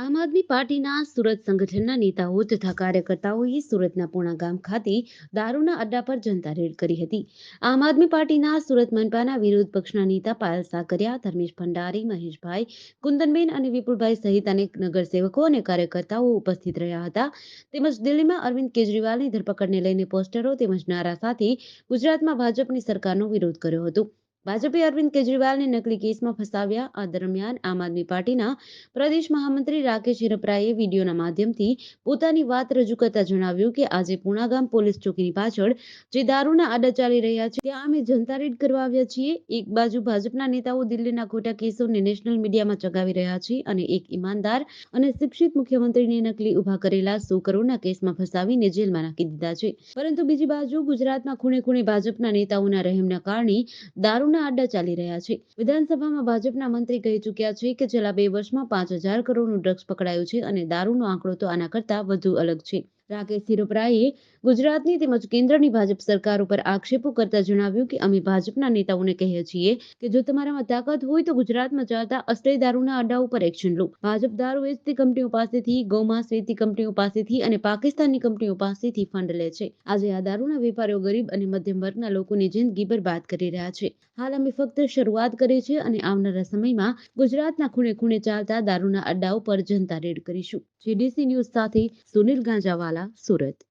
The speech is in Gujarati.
આમ આદમી પાર્ટીના સુરત સંગઠનના નેતાઓ તથા કાર્યકર્તાઓએ સુરતના પૂણા ગામ ખાતે દારૂના અડ્ડા પર જનતા રેડ કરી હતી. આમ આદમી પાર્ટીના સુરત મનપાના વિરોધ પક્ષના નેતા પાયલ સાકરિયા, ધર્મેશ ભંડારી, મહેશભાઈ કુંદનબેન અને વિપુલભાઈ સહિત અનેક નગરસેવકો અને કાર્યકર્તાઓ ઉપસ્થિત રહ્યા હતા. તેમજ દિલ્હીમાં અરવિંદ કેજરીવાલની ધરપકડને લઈને પોસ્ટરો તેમજ નારા સાથે ગુજરાતમાં ભાજપની સરકારનો વિરોધ કર્યો હતો. ભાજપે અરવિંદ કેજરીવાલને નકલી કેસમાં ફસાવ્યા. આ દરમિયાન આમ આદમી પાર્ટીના પ્રદેશ મહામંત્રી રાકેશ હિરપરાએ વિડીયોના માધ્યમથી પોતાની વાત રજૂ કરતા જણાવ્યું કે, આજે પૂણાગામ પોલીસ ચોકીની પાછળ જે દારૂના આડા ચાલી રહ્યા છે, ત્યાં અમે જનતા રેડ કરવા આવ્યા છીએ. એક બાજુ ભાજપના નેતાઓ દિલ્હીના ખોટા કેસોને નેશનલ મીડિયામાં ચગાવી રહ્યા છે અને એક ઈમાનદાર અને શિક્ષિત મુખ્યમંત્રીને નકલી ઊભા કરેલા સો કરોડના કેસમાં ફસાવીને જેલમાં નાખી દીધા છે. પરંતુ બીજી બાજુ ગુજરાતમાં ખૂણે ખૂણે ભાજપના નેતાઓના રહેમના કારણે દારૂના આડા ચાલી રહ્યા છે. વિધાનસભામાં ભાજપના મંત્રી કહી ચૂક્યા છે કે છેલ્લા બે વર્ષમાં પાંચ હજાર કરોડનું ડ્રગ્સ પકડાયું છે અને દારૂનો આંકડો તો આના કરતા વધુ અલગ છે. રાકેશ સિરોપરાએ ગુજરાતની તેમજ કેન્દ્રની ભાજપ સરકાર ઉપર આક્ષેપો કરતા જણાવ્યું કે અમે ભાજપના નેતાઓને કહીએ છીએ કે જો તમારામાં તાકાત હોય તો ગુજરાતમાં ચાલતા અસ્તય દારૂના અડ્ડા ઉપર એક્શન લો. ભાજપ દારૂ વેચતી કંપનીઓ પાસેથી, ગૌમાંસ વેચતી કંપનીઓ પાસેથી અને પાકિસ્તાનની કંપનીઓ પાસેથી ફંડ લે છે. આજે આ દારૂના વેપારીઓ ગરીબ અને મધ્યમ વર્ગના લોકોની જિંદગી બરબાદ કરી રહ્યા છે. હાલ અમે ફક્ત શરૂઆત કરી છે અને આવનારા સમયમાં ગુજરાતના ખૂણે ખૂણે ચાલતા દારૂના અડ્ડા ઉપર જનતા રેડ કરીશું. જીડીસી ન્યૂઝ સાથે સુનિલ ગાંજાવાલા. સુરત